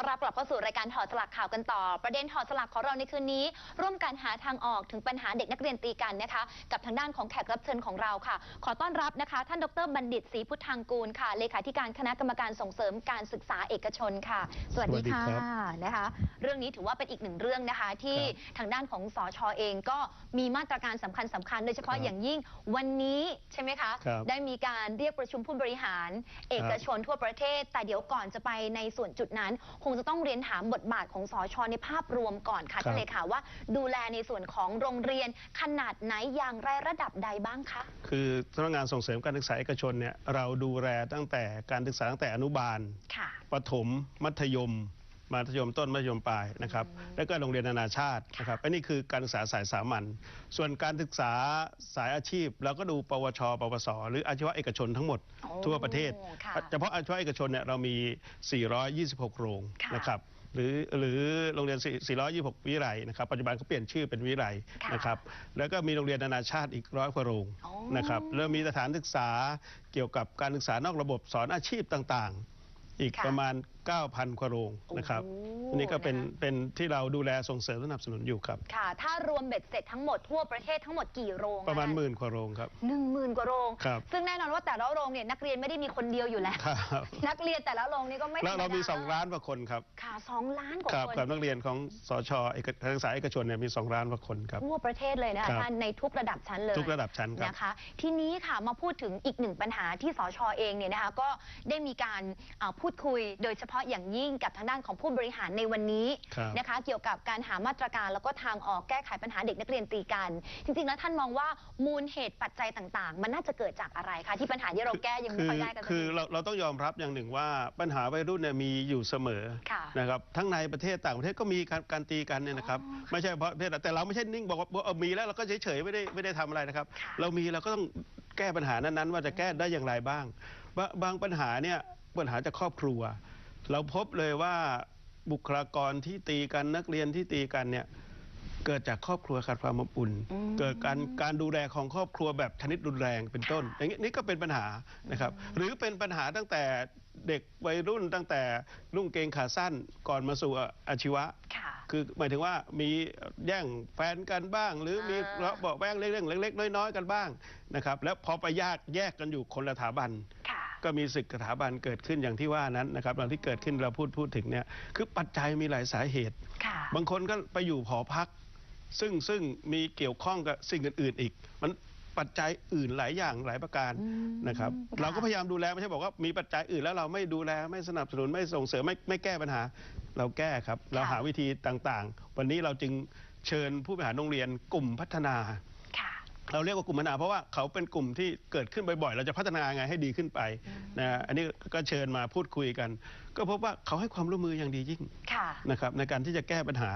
อนรับกลับเข้าสู่รายการถอดสลักข่าวกันต่อ ประเด็นถอดสลักของเราในคืนนี้ ร่วมกันหาทางออกถึงปัญหาเด็กนักเรียนตีกันนะคะ กับทางด้านของแขกรับเชิญของเราค่ะ ขอต้อนรับนะคะ ท่านดรบัณฑิตศรีพุทธังกูลค่ะ เลขาธิการคณะกรรมการส่งเสริมการศึกษาเอกชนค่ะ สวัสดีค่ะสวัสดีครับนะคะ เรื่องนี้ถือว่าเป็นอีกหนึ่งเรื่องนะคะ ที่ครับทางด้านของสอชอเองก็มีมาตรการสำคัญสคัญๆโดยเฉพาะครับอย่างยิ่งวันนี้ใช่ไหมคะครับได้มีการเรียกประชุมผู้บริหาร เอกชนทั่วประเทศ แต่เดี๋ยวก่อนจะไปในส่วนจุดนั้นคงจะต้องเรียนถามบทบาทของสอชอในภาพรวมก่อนค่ะครับท่านเลขาว่าดูแลในส่วนของโรงเรียนขนาดไหนอย่างไรระดับใดบ้างคะคือสำนักงานส่งเสริมการศึกษาเอกชนเนี่ยเราดูแลตั้งแต่การศึกษาตั้งแต่อนุบาลค่ะประถมมัธยม มัธยมต้นมัธยมปลายนะครับแล้วก็โรงเรียนนานาชาตินะครับอันนี้คือการศึกษาสายสามัญส่วนการศึกษาสายอาชีพเราก็ดูปวช ปวส หรืออาชีวะเอกชนทั้งหมดโอ้ทั่วประเทศค่ะเฉพาะอาชีวะเอกชนเนี่ยเรามี 426 โรงค่ะนะครับหรือหรือโรงเรียน 426 วิไลนะครับ ปัจจุบันเขาเปลี่ยนชื่อเป็นวิไลค่ะนะครับ แล้วก็มีโรงเรียนนานาชาติอีกร้อยกว่าโรงอ๋อนะครับแล้วมีสถานศึกษาเกี่ยวกับการศึกษานอกระบบสอนอาชีพต่างๆ อีกค่ะประมาณ9,000 กว่าโรงนะครับโอ้อันนี้ก็เป็นนะคะเป็นที่เราดูแลส่งเสริมสนับสนุนอยู่ครับ ค่ะ ถ้ารวมเบ็ดเสร็จทั้งหมดทั่วประเทศทั้งหมดกี่โรงประมาณคหมื่นกว่าโรงครับหนึ่งหมื่นกว่าโรง ครับซึ่งแน่นอนว่าแต่ละโรงเนี่ยนักเรียนไม่ได้มีคนเดียวอยู่แล้ว ครับนักเรียนแต่ละโรงนี่ก็ไม่แล้วเรามีธรรด2ล้านกว่าคนครับค่ะสองล้านกว่าครับคนกับนักเรียนของสชเอกการศึกษาเอกชนเนี่ยมี 2 ล้านกว่าคนครับทั่วประเทศเลยนะครัคะบท่านในทุกระดับชั้นเลยทุกระดับชั้นครับนะคะทีนี้ค่ะมาพูดถึงอีกหนึ่งปัญหาที่สชเองเนี่ยนะคะก็ได้มีการเอ่อพูดคุยโดยเฉพาะอย่างยิ่งกับทางด้านของผู้บริหารในวันนี้ครับนะคะ เกี่ยวกับการหามาตรการแล้วก็ทางออกแก้ไขปัญหาเด็กนักเรียนตีกัน จริงๆแล้วท่านมองว่ามูลเหตุปัจจัยต่างๆ มันน่าจะเกิดจากอะไรคะที่ปัญหาที่เราแก้ยังไม่คืค่อยได้กันสักคือทีเราเราต้องยอมรับอย่างหนึ่งว่าปัญหาวัยรุ่นเนี่ยมีอยู่เสมอค่ะนะครับทั้งในประเทศต่างประเทศก็มีการการตีกันเนี่ยนะครับอ๋อไม่ใช่เฉพาะประเทศแต่เราไม่ใช่นิ่งบอกว่าเออมีแล้วเราก็เฉยๆไม่ได้ไม่ได้ทำอะไรนะครับค่ะเรามีเราก็ต้องแก้ปัญหานั้นๆ ว่าจะแก้ได้อย่างไรบ้างบะบางปัญหาเนี่ยปัญหาจากครอบครัว เราพบเลยว่าบุคลากรที่ตีกันนักเรียนที่ตีกันเนี่ยเกิดจากครอบครัวขาดความอบอุ่นอืมเกิดการการดูแลของครอบครัวแบบชนิดรุนแรงเป็นต้นอย่างนี้นี่ก็เป็นปัญหานะครับ หรือเป็นปัญหาตั้งแต่เด็กวัยรุ่นตั้งแต่นุ่งเกงขาสั้นก่อนมาสู่อาชีวะค่ะคือหมายถึงว่ามีแย่งแฟนกันบ้าง หรือมีอ่าเบาะแว้งเรื่องเล็กๆน้อยๆกันบ้างนะครับ แล้วพอไปแยกแยกกันอยู่คนละสถาบันค่ะ ก็มีศึกสถาบันเกิดขึ้นอย่างที่ว่านั้นนะครับอย่างที่เกิดขึ้นเราพูดพูดถึงเนี่ยคือปัจจัยมีหลายสาเหตุ ค่ะ บางคนก็ไปอยู่หอพัก ซึ่งซึ่งมีเกี่ยวข้องกับสิ่งอื่นๆอีก มันปัจจัยอื่นหลายอย่างหลายประการอืมนะครับ ค่ะ เราก็พยายามดูแลไม่ใช่บอกว่ามีปัจจัยอื่นแล้วเราไม่ดูแลไม่สนับสนุนไม่ส่งเสริมไม่ไม่แก้ปัญหา เราแก้ครับ เราหาวิธีต่างๆ วันนี้เราจึงเชิญผู้บริหารโรงเรียนกลุ่มพัฒนาค่ะ เราเรียกว่ากลุ่มพัฒนาเพราะว่าเขาเป็นกลุ่มที่เกิดขึ้นบ่อยๆ เราจะพัฒนาไงให้ดีขึ้นไปนะอันนี้ก็เชิญมาพูดคุยกัน ก็พบว่าเขาให้ความร่วมมืออย่างดียิ่งค่ะนะครับในการที่จะแก้ปัญหา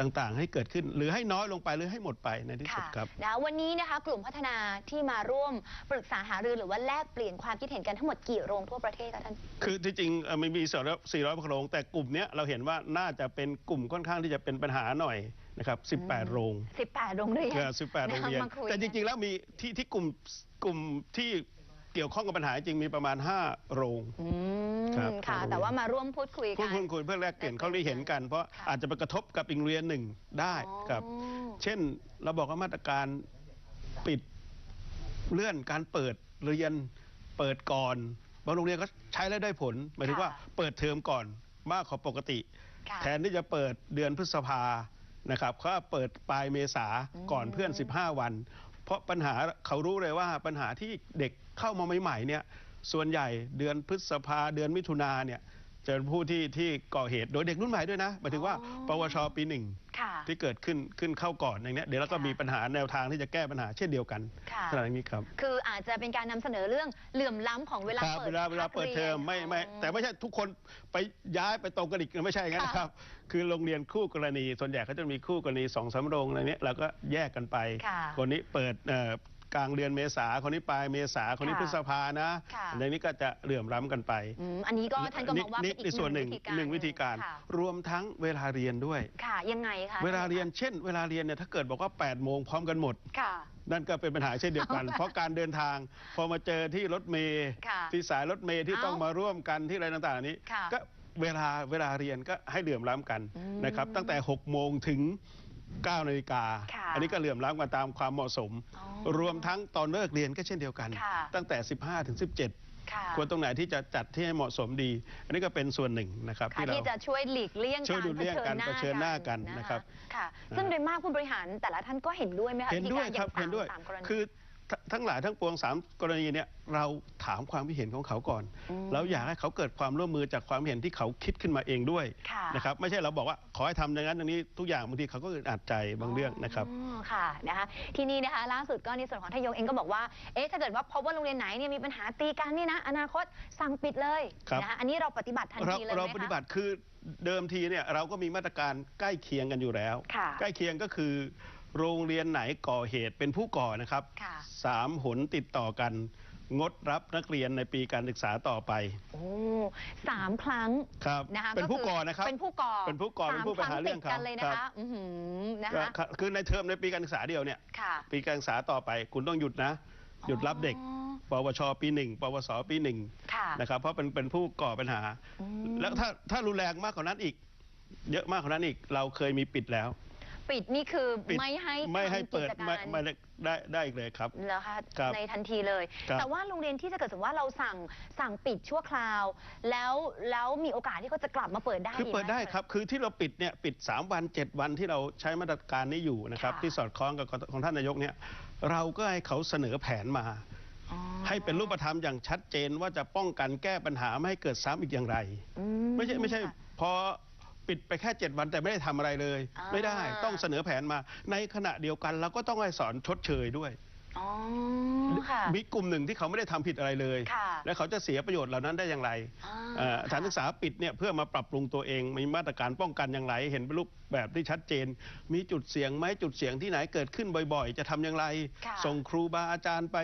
ต่างๆ ให้เกิดขึ้นหรือให้น้อยลงไปหรือให้หมดไปในที่สุดครับนะวันนี้นะคะกลุ่มพัฒนาที่มาร่วมปรึกษาหารือหรือว่าแลกเปลี่ยนความคิดเห็นกันทั้งหมดกี่โรงทั่วประเทศคะท่านคือที่จริงเอ่อมันมี400 400โรงแต่กลุ่มเนี้ยเราเห็นว่าน่าจะเป็นกลุ่มค่อนข้างที่จะเป็นปัญหาหน่อย นะครับ18 โรง 18 โรงเรียนเออ18 โรงเรียน มาคุยแต่จริงๆ แล้วมีที่ที่กลุ่มกลุ่มที่เกี่ยวข้องกับปัญหาจริงมีประมาณ 5 โรง อืมครับ ค่ะครับแต่ว่ามาร่วมพูดคุยพูกัดน คุยคุยเพื่อแลกเปลี่ยนเขาได้เห็นกัน เพราะค่ะอาจจะไปกระทบกับอีกโรงเรียนหนึ่งได้ครับ อ๋อ เช่นเราบอกว่ามาตรการปิดเลื่อนการเปิดเรียนเปิดก่อนบางโรงเรียนก็ใช้แล้วได้ผลหมายถึงว่าเปิดเทอมก่อนมากกว่าปกติ ค่ะ แทนที่จะเปิดเดือนพฤษภา นะครับเขาเปิดปลายเมษาก่อนเพื่อน 15 วัน เพราะปัญหาเขารู้เลยว่าปัญหาที่เด็กเข้ามาใหม่ๆเนี่ยส่วนใหญ่เดือนพฤษภาเดือนมิถุนาเนี่ย จะเป็นผู้ที่ที่ก่อเหตุโดยเด็กรุ่นใหม่ด้วยนะหมายถึงว่า ปวชปีหนึ่งค่ะ ที่เกิดขึ้นขึ้นเข้าก่อนอย่างเนี้ยเดี๋ยวเราก็ค่ะมีปัญหาแนวทางที่จะแก้ปัญหาเช่นเดียวกันค่ะ ขนาดนี้ครับ คืออาจจะเป็นการนำเสนอเรื่องเหลื่อมล้ำของเวลาครับเปิดเวลาเวลาเปิดเทอมไม่ไม่อ๋อแต่ไม่ใช่ทุกคนไปย้ายไปตรงกันอีกไม่ใช่อย่างนั้นค่ะนะครับ คือโรงเรียนคู่กรณี ส่วนใหญ่เขาจะมีคู่กรณีสองสามโรงอะไรเนี้ยเราก็แยกกันไป ค่ะ คนนี้เปิดเอ่อ กลางเดือนเมษาคนนี้ปลายเมษาคนนี้ค่ะพฤษภานะค่ะในนี้ก็จะเหลื่อมล้ำกันไปอืมอันนี้ก็ท่านก็มองว่าเป็นอีกในส่วนหนึ่งหนึ่งวิธีการค่ะรวมทั้งเวลาเรียนด้วย ค่ะยังไงคะเวลาเรียนเช่น เวลาเรียนเนี่ยถ้าเกิดบอกว่า8โมงพร้อมกันหมด ค่ะ นั่นก็เป็นปัญหาเช่นเดียวกัน เอาละเพราะการเดินทาง พอมาเจอที่รถเมย์ค่ะที่สายรถเมย์ที่เอ้าต้องมาร่วมกันที่อะไรต่างๆนี้ ค่ะก็เวลาเวลาเรียนก็ให้เหลื่อมล้ำกันอืมนะครับตั้งแต่6โมงถึง 9นาฬิกาค่ะอันนี้ก็เหลื่อมล้ำกันตามความเหมาะสมอ๋อรวมทั้งตอนเลิกเรียนก็เช่นเดียวกันค่ะตั้งแต่ 15 ถึง 17ค่ะควรตรงไหนที่จะจัดที่ให้เหมาะสมดี อันนี้ก็เป็นส่วนหนึ่งนะครับค่ะที่เราที่จะช่วยหลีกเลี่ยงช่วยหลีกเลี่ยงการเผชิญหน้ากันนะครับค่ะซึ่งโดยมากผู้บริหารแต่ละท่านก็เห็นด้วยไหมคะเห็นด้วยวิธีครับกาเห็นด้วยสามกรณีคือ ททั้งหลายทั้งปวงสามกรณีเนี่ยเราถามความคิดเห็นของเขาก่อนอืมเราอยากให้เขาเกิดความร่วมมือจากความเห็นที่เขาคิดขึ้นมาเองด้วยค่ะนะครับไม่ใช่เราบอกว่าขอให้ทำอย่างนั้นอย่างนี้ทุกอย่างบางทีเขาก็อึดอัดใจบางเรื่องนะครับอ๋อค่ะนะคะทีนี้นะคะล่าสุดก็ในส่วนของทายงเองก็บอกว่าเอ๊ะถ้าเกิดว่าพบว่าโรงเรียนไหนเนี่ยมีปัญหาตีกันนี่นะอนาคตสั่งปิดเลยครับนะคะอันนี้เราปฏิบัติทันเราทีเลยไหมเราคะปฏิบัติคือเดิมทีเนี่ยเราก็มีมาตรการใกล้เคียงกันอยู่แล้ว ค่ะ ใกล้เคียงก็คือ โรงเรียนไหนก่อเหตุเป็นผู้ก่อนะครับค่ะสามหนติดต่อกัน งดรับนักเรียนในปีการศึกษาต่อไป โอ้สามครั้งครับนะคะเป็นผู้คืก่อนะครับ เป็นผู้ก่อเป็นผู้ก่อเป็นผู้ไปหาเรื่องสมคติดกันเขาเลยนะครัคะบอือหือนะก็คะครับคือในเทอมในปีการศึกษาเดียวเนี่ยค่ะปีการศึกษาต่อไป คุณต้องหยุดนะ หยุดรับเด็กอ๋อปวชปีหนึ่งปวสปีหนึ่งค่ะนะครับ เพราะเป็นเป็นผู้ก่อปัญหาอืมแล้วถ้าถ้ารุนแรงมากกว่านั้นอีก เยอะมากกว่านั้นอีก เราเคยมีปิดแล้ว ปิดนี่คือปิดไม่ให้ไม่ให้ทำกิเปิดจกาไม่รไม่ได้ได้ได้อีกเลยครับแล้วคะครับในทันทีเลย ครับแต่ว่าโรงเรียนที่จะเกิดสมมติว่าเราสั่งสั่งปิดชั่วคราว แล้วแล้วมีโอกาสที่เขาจะกลับมาเปิดได้คือเปิดไหมได้ครับ คือที่เราปิดเนี่ยปิด 3 วัน 7 วันที่เราใช้มาตรการนี้อยู่นะครับค่ะที่สอดคล้องกับของท่านนายกเนี่ยเราก็ให้เขาเสนอแผนมา อ๋อให้เป็นรูปธรรมอย่างชัดเจนว่าจะป้องกันแก้ปัญหาไม่ให้เกิดซ้ำอีกอย่างไร อืไม่ใช่ไม่ใช่ค่ะ พอ ปิดไปแค่ 7 วันแต่ไม่ได้ทำอะไรเลย อ่า ไม่ได้ต้องเสนอแผนมา ในขณะเดียวกันเราก็ต้องให้สอนชดเชยด้วย อ๋อค่ะ มีกลุ่มหนึ่งที่เขาไม่ได้ทำผิดอะไรเลย ค่ะแล้วเขาจะเสียประโยชน์เหล่านั้นได้อย่างไรอ่าเอ่อสถานศึกษาปิดเนี่ยเพื่อมาปรับปรุงตัวเอง มีมาตรการป้องกันอย่างไร เห็นเป็นรูปแบบที่ชัดเจน มีจุดเสี่ยงไหมจุดเสี่ยงที่ไหนเกิดขึ้นบ่อยๆ จะทำอย่างไร ค่ะ ส่งครูบาอาจารย์ไป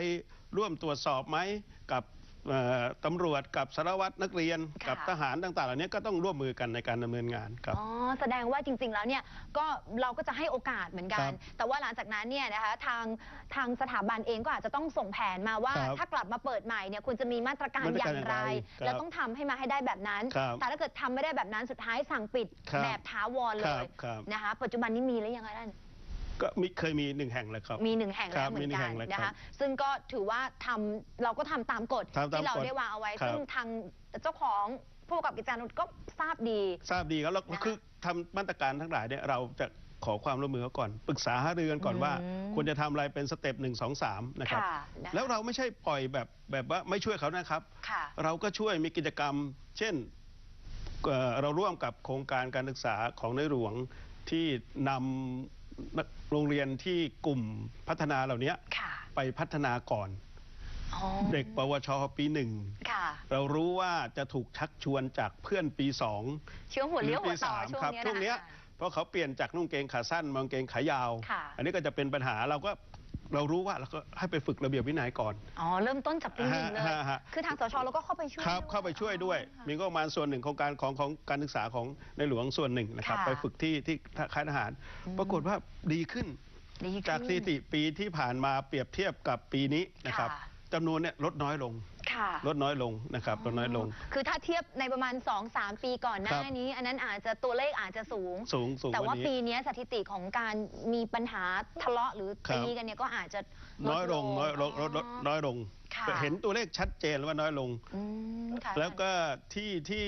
ร่วมตรวจสอบไหมกับ เอ่อตำรวจกับสารวัตรนักเรียนค่ะ กับทหารต่างๆเหล่านี้ก็ต้องร่วมมือกันในการดำเนินงานครับ อ๋อแสดงว่าจริง ๆ แล้วเนี่ยก็เราก็จะให้โอกาสเหมือนกัครันบแต่ว่าหลังจากนั้นเนี่ยนะคะทางทางสถาบันเองก็อาจจะต้องส่งแผนมาว่า ครับถ้ากลับมาเปิดใหม่เนี่ยคุณจะมีมาตรการมาตรอการย่างไร อย่างไรครับแล้วต้องทำให้มาให้ได้แบบนั้น ครับแต่ถ้าเกิดทำไม่ได้แบบนั้นสุดท้ายสั่งปิดครับ แบบถาวรเลครัยบครับ นะคะ ปัจจุบันนี้มีหรือยังคะท่าน ก็มีเคยมีหนึ่งแห่งแล้วครับ มีหนึ่งแห่งครัแล้วบเหมือมีนหนึ่งกัแห่นงแล้วนะครับคะซึ่งก็ถือว่าทำเราก็ทำตามกฎทำตามที่เรากฎได้วางเอาไว้ครับ ซึ่งทางเจ้าของผู้ประกอบกิจการนุก็ทราบดี ทราบดีครับแล้วนะคะคือทำมาตรการทั้งหลายเนี่ยเราจะขอความร่วมมือเขาก่อนปรึกษาหารือกันก่อนอืมว่าควรจะทำอะไรเป็นสเต็ปหนึ่งสองสามนะครับค่ะนะคะแล้วเราไม่ใช่ปล่อยแบบแบบว่าไม่ช่วยเขานะครับ ค่ะ เราก็ช่วยมีกิจกรรม เช่นเอ่อเราร่วมกับโครงการการศึกษาของในหลวงที่นำนัก โรงเรียนที่กลุ่มพัฒนาเหล่านี้ค่ะไปพัฒนาก่อน อ๋อเด็กปวชปีหนึ่งค่ะ เรารู้ว่าจะถูกชักชวนจากเพื่อนปีสองช่วงหัวเลี้ยวหัวต่อหรือปีช่วงสามครับเนี้ยช่วงเนี้ยนะคะเพราะเขาเปลี่ยนจากนุ่งเกงขาสั้นมากางเกงขายาว ค่ะ อันนี้ก็จะเป็นปัญหาเราก็ เรารู้ว่าเราก็ให้ไปฝึกระเบียบวินัยก่อน อ๋อ เริ่มต้นจากปีหนึ่งเลย ฮะฮะ คือทางสชเราก็เข้าไปช่วยครับ ด้วยเข้าไปช่วยด้วย อ๋อ มีก็ประมาณส่วนหนึ่งของการของของการศึกษาของในหลวงส่วนหนึ่งนะครับ ค่ะไปฝึกที่ที่ค่ายทหารอืมปรากฏว่าดีขึ้น ดีขึ้นจากสถิติปีที่ผ่านมาเปรียบเทียบกับปีนี้นะครับค่ะ จำนวนเนี่ยลดน้อยลง ค่ะ ลดน้อยลงนะครับลดน้อยลง คือถ้าเทียบในประมาณ 2-3 ปีก่อนหน้าครับนี้ อันนั้นอาจจะตัวเลขอาจจะสูง สูงสูงแต่กว่าว่าปีนี้เนี้ยสถิติของการมีปัญหาทะเลาะหรือครับตีกันเนี่ยก็อาจจะน้อยลงน้อยลงลดลดน้อยลงค่ะแต่เห็นตัวเลขชัดเจนว่าน้อยลงอืมค่ะแล้วก็ที่ที่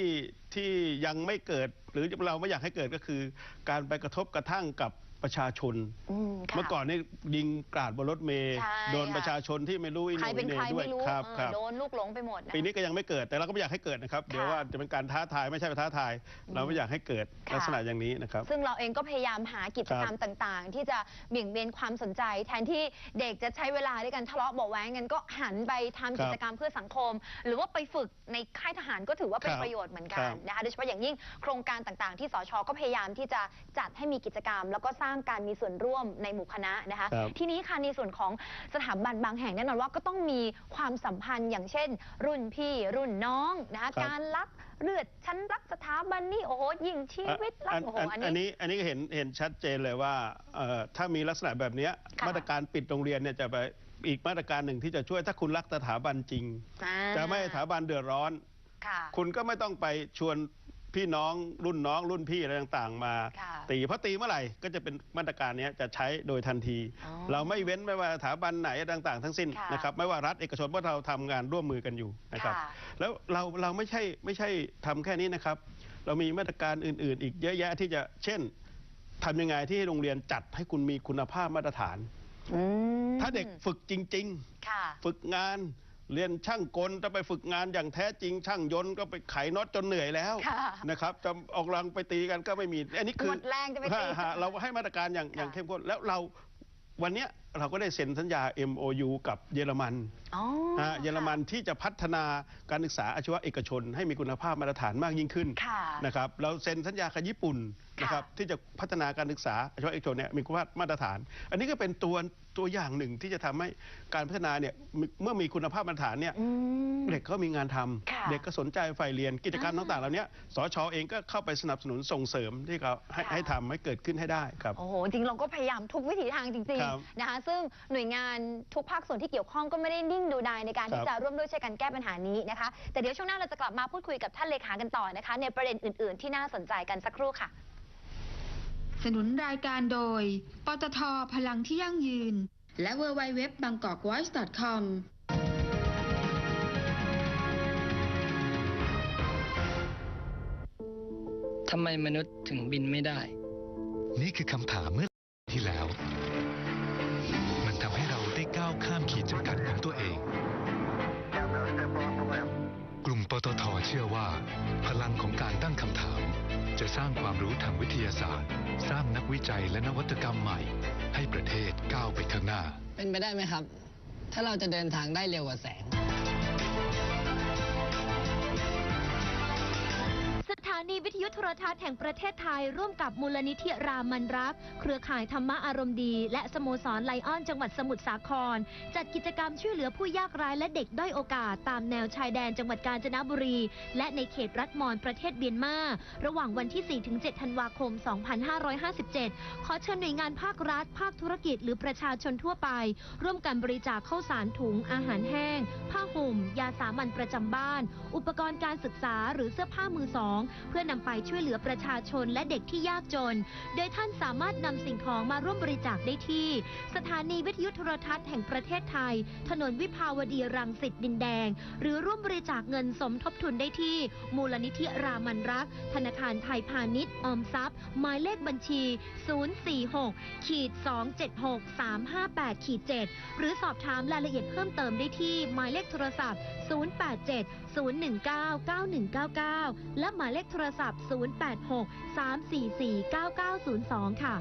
ที่ยังไม่เกิด หรือเราไม่อยากให้เกิดก็คือ การไปกระทบกระทั่งกับ ประชาชน อืมค่ะ เมื่อก่อนนี่ยิงกราดบนรถเมย์ใช่โดนค่ะ ประชาชนที่ไม่รู้อิใครโนเป็นอิใครเนด้วยไม่รู้ครับเออครับ โดนลูกหลงไปหมดนะปีนี้ก็ยังไม่เกิดแต่เราก็ไม่อยากให้เกิดนะครับ เดี๋ยวว่าจะเป็นการท้าทายไม่ใช่ไปท้าทาย เราไม่อยากให้เกิดค่ะ ลักษณะอย่างนี้นะครับ ซึ่งเราเองก็พยายามหากิจกรรมต่างๆ ที่จะเบี่ยงเบนความสนใจ แทนที่เด็กจะใช้เวลาด้วยกันทะเลาะเบาะแว้งกันก็หันไปทำครับกิจกรรมเพื่อสังคม หรือว่าไปฝึกในค่ายทหารก็ถือว่าเป็นครับประโยชน์เหมือนกัครันบนะคะโดยเฉพาะอย่างยิ่งโครงการต่างๆ ที่สชก็พยายามที่จะจัดให้มีกิจกรรม แล้วก็สร้างการมีส่วนร่วมในหมู่คณะนะคะ ครับ ทีนี้ค่ะในส่วนของสถาบันบางแห่งแน่นอนว่าก็ต้องมีความสัมพันธ์อย่างเช่น รุ่นพี่รุ่นน้องนะคะครับ การรักเลือดชั้นรักสถาบันนี่โอ้โหยิงชีวิตรักอันโอ้โหอันอันอันนี้ นี้อันนี้ก็เห็นเห็นชัดเจนเลยว่าเอ่อถ้ามีลักษณะแบบเนี้ยค่ะ มาตรการปิดโรงเรียนเนี่ยจะไปอีกมาตรการหนึ่งที่จะช่วยถ้าคุณรักสถาบันจริง อ่าจะไม่ให้สถาบันเดือดร้อน ค่ะ คุณก็ไม่ต้องไปชวน พี่น้องรุ่นน้องรุ่นพี่อะไรต่างๆ มาค่ะตีเพราะตีเมื่อไหร่ก็จะเป็นมาตรการเนี้ยจะใช้โดยทันทีอ๋อเราไม่เว้นไม่ว่าสถาบันไหนต่างๆ ทั้งสิ้นค่ะนะครับไม่ว่ารัฐเอกชนเพราะเราทำงานร่วมมือกันอยู่นะครับค่ะแล้วเราเราไม่ใช่ไม่ใช่ทำแค่นี้นะครับ เรามีมาตรการอื่น ๆ อีกเยอะแยะที่จะเช่นทำยังไงที่ให้โรงเรียนจัดให้คุณมีคุณภาพมาตรฐานอืมถ้าเด็กฝึกจริงๆค่ะฝึกงาน เรียนช่างกลจะไปฝึกงานอย่างแท้จริงช่างยนต์ก็ไปไขน็อตจนเหนื่อยแล้วค่ะนะครับจะออกแรงไปตีกันก็ไม่มีอันนี้คือหมดแรงจะไปตีฮฮเราให้มาตรการอย่างค่ะอย่างเข้มข้นแล้วเราวันเนี้ยเราก็ได้เซ็นสัญญา MOU กับเยอรมันอ๋อ ฮะเยอรมันที่จะพัฒนาการศึกษาอาชีวะเอกชน ให้มีคุณภาพมาตรฐานมากยิ่งขึ้นค่ะนะครับเราเซ็นสัญญากับญี่ปุ่นนะครับที่จะพัฒนาการศึกษาอาชีวะเอกชนเนี่ยมีคุณภาพมาตรฐาน อันนี้ก็เป็นตัวตัวอย่างหนึ่งที่จะทำให้การพัฒนาเนี่ยมีเมื่อมีคุณภาพมาตรฐานเนี่ยอืมเด็กก็มีงานทำค่ะเด็กก็สนใจใฝ่เรียนกิจกรรมอ่าต่างๆเหล่านี้สชเองก็เข้าไปสนับสนุนส่งเสริมที่เขาให้ค่ะให้ทำให้เกิดขึ้นให้ได้ครับโอ้โหจริงเราก็พยายามทุกวิถีทางจริงครับๆนะคะซึ่งหน่วยงานทุกภาคส่วนที่เกี่ยวข้องก็ไม่ได้นิ่งดูดายในการครับที่จะร่วมด้วยช่วยกันแก้ปัญหานี้นะคะ แต่เดี๋ยวช่วงหน้าเราจะกลับมาพูดคุยกับท่านเลขากันต่อนะคะ ในประเด็นอื่น ๆ ที่น่าสนใจกันสักครู่ค่ะ สนุนรายการโดย ปตทพลังที่ยั่งยืน และ w w w b a n g k o k v o i c e c o m ทำไมมนุษย์ถึงบินไม่ได้ นี่คือคำถามเมื่อที่แล้ว สร้างความรู้ทางวิทยาศาสตร์ สร้างนักวิจัยและนวัตกรรมใหม่ ให้ประเทศก้าวไปข้างหน้า เป็นไปได้ไหมครับ ถ้าเราจะเดินทางได้เร็วกว่าแสง นีวิทยุโทรทัศน์แห่งประเทศไทย ร่วมกับมูลนิธิรามันรัก เครือข่ายธรรมะอารมณ์ดี และสโมสรไลออนจังหวัดสมุทรสาคร จัดกิจกรรมช่วยเหลือผู้ยากไร้และเด็กด้อยโอกาส ตามแนวชายแดนจังหวัดกาญจนบุรี และในเขตรัฐมอนประเทศเบียนมา ระหว่างวันที่ 4-7 ธันวาคม 2557 ขอเชิญหน่วยงานภาครัฐ ภาคธุรกิจ หรือประชาชนทั่วไป ร่วมกันบริจาคข้าวสารถุงอาหารแห้ง ผ้าห่ม ยาสามัญประจำบ้าน อุปกรณ์การศึกษาหรือเสื้อผ้ามือสองพื่อนำไปช่วยเหลือประชาชนและเด็กที่ยากจน โดยท่านสามารถนำสิ่งของมาร่วมบริจาคได้ที่ สถานีวิทยุโทรทัศน์แห่งประเทศไทย ถนนวิภาวดีรังสิตดินแดง หรือร่วมบริจาคเงินสมทบทุนได้ที่ มูลนิธิรามันรัก ธนาคารไทยพาณิชย์ออมทรัพย์ หมายเลขบัญชี 046ขีด276 358ขีด7หรือสอบถามรายละเอียดเพิ่มเติมได้ที่หมายเลขโทรศัพท์ 087 019 9199 และหมายเลขโทรศัพท์ 086 344 9902 ค่ะ